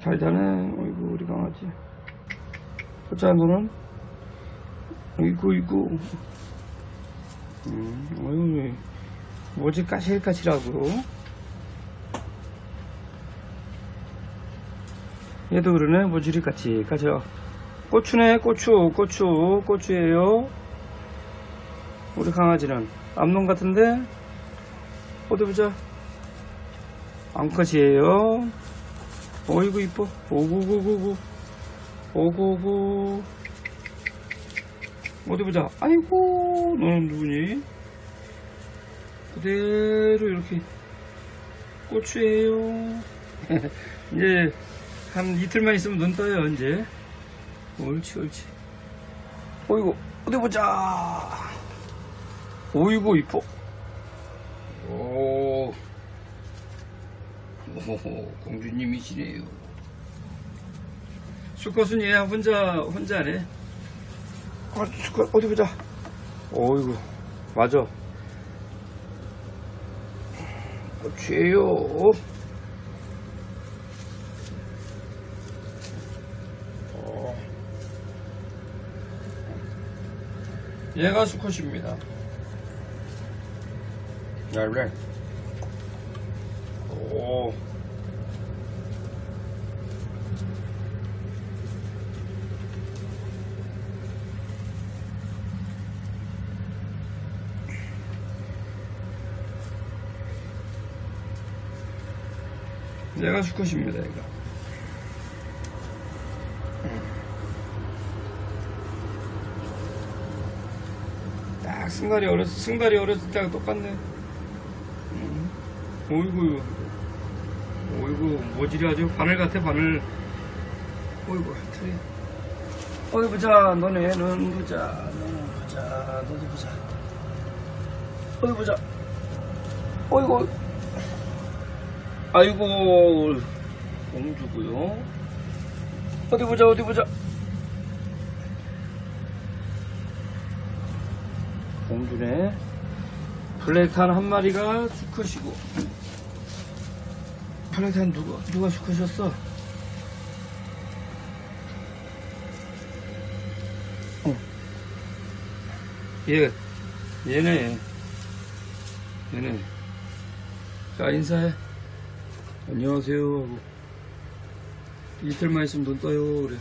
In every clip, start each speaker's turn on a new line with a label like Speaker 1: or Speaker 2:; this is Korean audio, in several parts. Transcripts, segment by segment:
Speaker 1: 잘 자네. 어이구, 우리 강아지. 보자, 너는? 어이구, 어이구. 음, 어이구, 왜. 뭐지, 까실까실하고. 얘도 그러네, 뭐지리 같이. 가져. 고추네, 고추, 고추, 고추예요. 우리 강아지는. 암놈 같은데? 어디 보자. 암컷이에요. 어이구, 이뻐. 오구구구구. 오구구. 어디 보자. 아이고, 너는 누구니? 그대로 이렇게 고추예요. 이제 한 이틀만 있으면 눈 떠요, 이제. 옳지, 옳지. 어이구, 어디 보자. 어이구, 이뻐. 오. 오, 공주님이시네요. 수컷은 얘 혼자, 혼자네. 어, 수컷, 어디 보자. 어이구, 맞아. 고추예요. 어. 얘가 수컷입니다. 얇네. 오. 얘가 수컷입니다, 얘가. 딱 승갈이 어렸을, 승갈이 어렸을 때랑 똑같네. 음. 오이구, 오이구, 모질이 아주 바늘 같아, 바늘. 오이구, 트리. 어디 보자, 너네, 는 보자, 너는 보자, 너도 보자. 어디 보자. 어이구, 아이고, 공주고요. 어디 보자, 어디 보자. 공주네. 블랙한 한 마리가 수컷이고. 블랙한 누가, 누가 수컷이었어? 어. 얘, 얘네. 얘네. 자, 인사해. 안녕하세요. 하고 이틀만 있으면 눈 떠요. 그래.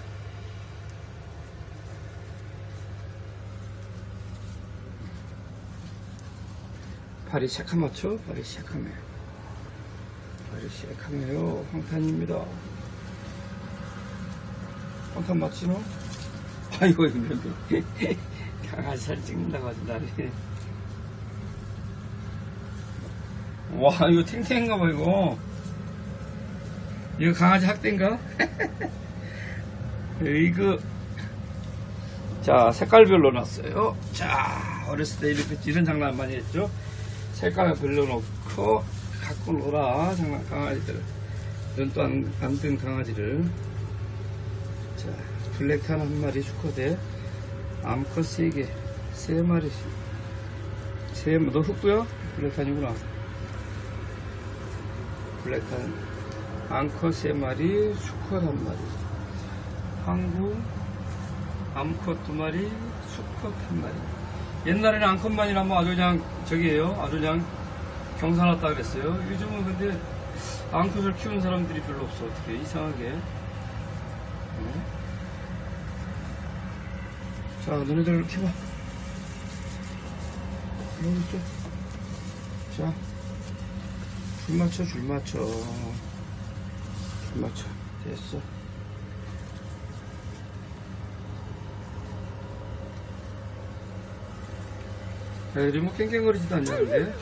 Speaker 1: 발이 새카맣죠? 발이 새카매 발이 새카매요. 황탄입니다. 황탄 맞지 너? 아이고 이거 강아지 살 찍는다고 하지 나를 와 이거 탱탱한가 봐 이거 이거 강아지 학대인가? 이거 자 색깔별로 놨어요. 자 어렸을 때 이렇게 이런 장난 많이 했죠? 색깔별로 놓고 갖고 놀아 장난 강아지들. 눈도 안, 안뜬 강아지를. 자 블랙탄 한 마리 수컷에 암컷 세개세 마리씩 세너 흑구야? 블랙탄이구나. 블랙탄 암컷 세 마리, 수컷 한 마리. 항구, 암컷 두 마리, 수컷 한 마리. 옛날에는 암컷만이라면 아주 그냥 저기에요. 아주 그냥 경사났다 그랬어요. 요즘은 근데 암컷을 키우는 사람들이 별로 없어. 어떻게 이상하게. 네. 자, 너네들 키봐. 여기 있죠? 자, 줄 맞춰, 줄 맞춰. 줄 맞춰. 됐어. 애들이 뭐 깽깽거리지도 않냐, 근데?